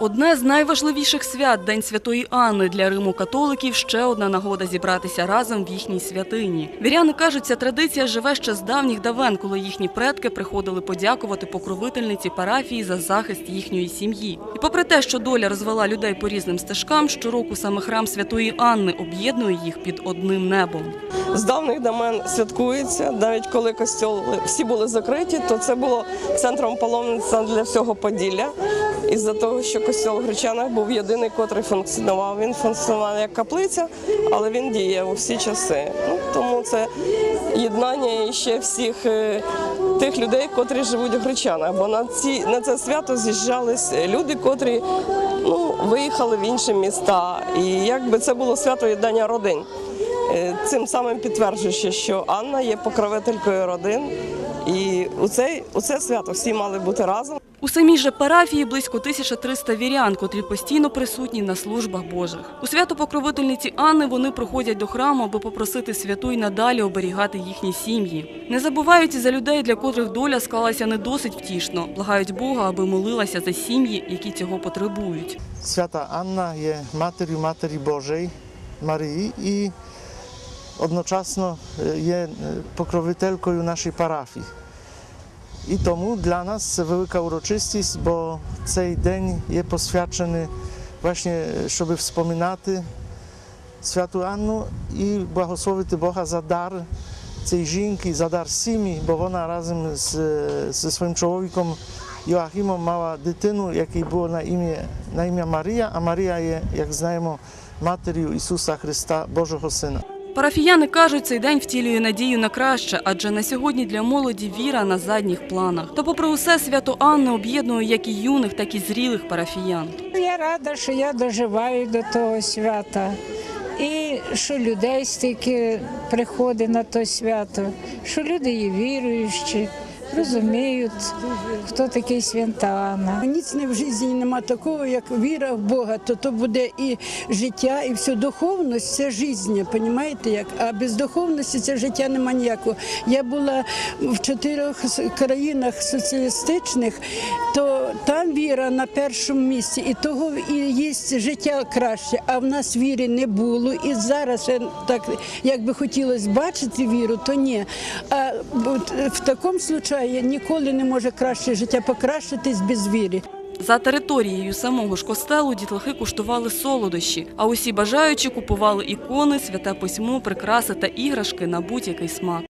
Одне з найважливіших свят День Святої Анни для Риму католиків ще одна нагода зібратися разом в їхній святині. Віряни кажуть, ця традиція живе ще з давніх давен, коли їхні предки приходили подякувати покровительниці парафії за захист їхньої сім'ї. І попри те, що доля розвела людей по різним стежкам, щороку саме храм Святої Анни об'єднує їх під одним небом. з давних давен святкується. Навіть коли костьоли всі були закриті, то це було центром паломництва для всього Поділля. Із-за того, що костьол в Гречанах був єдиний, котрий функціонував. Він функціонував як каплиця, але він діяв у всі часи. Ну, тому це єднання ще всіх е, тих людей, котрі живуть у Гречанах. Бо на, ці, на це свято з'їжджались люди, котрі ну, виїхали в інші міста. І якби це було свято єднання родин. Е, Цим самим підтверджуючи, що Анна є покровителькою родин, і у цей у це свято всі мали бути разом. У самій же парафії близько 1300 вірян, котрі постійно присутні на службах Божих. У свято покровительниці Анни вони приходять до храму, аби попросити святу й надалі оберігати їхні сім'ї. Не забувають і за людей, для котрих доля склалася не досить втішно. Благають Бога, аби молилася за сім'ї, які цього потребують. Свята Анна є матір'ю Матері Божої Марії і одночасно е, є е, покровителькою нашої парафії. І тому для нас це велика урочистість, бо цей день є посвячений właśnie, щоб wspominати Святу Анну і благословити Бога за дар цієї жінки, за дар сім'ї, бо вона разом з, зі своїм чоловіком Йоахімом мала дитину, якій було на ім'я, на ім'я Марія, а Марія є, як знаємо, матір'ю Ісуса Христа, Божого Сина. Парафіяни кажуть, цей день втілює надію на краще, адже на сьогодні для молоді віра на задніх планах. Та попри усе, свято Анни об'єднує як і юних, так і зрілих парафіян. Я рада, що я доживаю до того свята. І що людей стільки приходить на то свято, що люди є віруючі, розуміють, хто такий свята Анна. Ніц не в житті нема такого, як віра в Бога, то то буде і життя, і все. Духовність це життя, розумієте як? А без духовності це життя нема ніякого. Я була в чотирьох країнах соціалістичних, то там віра на першому місці, і того і є життя краще. А в нас віри не було. І зараз так, як би хотілося бачити віру, то ні. А в такому випадку ніколи не може краще життя покращитись без віри. За територією самого ж костелу дітлахи куштували солодощі, а усі бажаючі купували ікони, святе письмо, прикраси та іграшки на будь-який смак.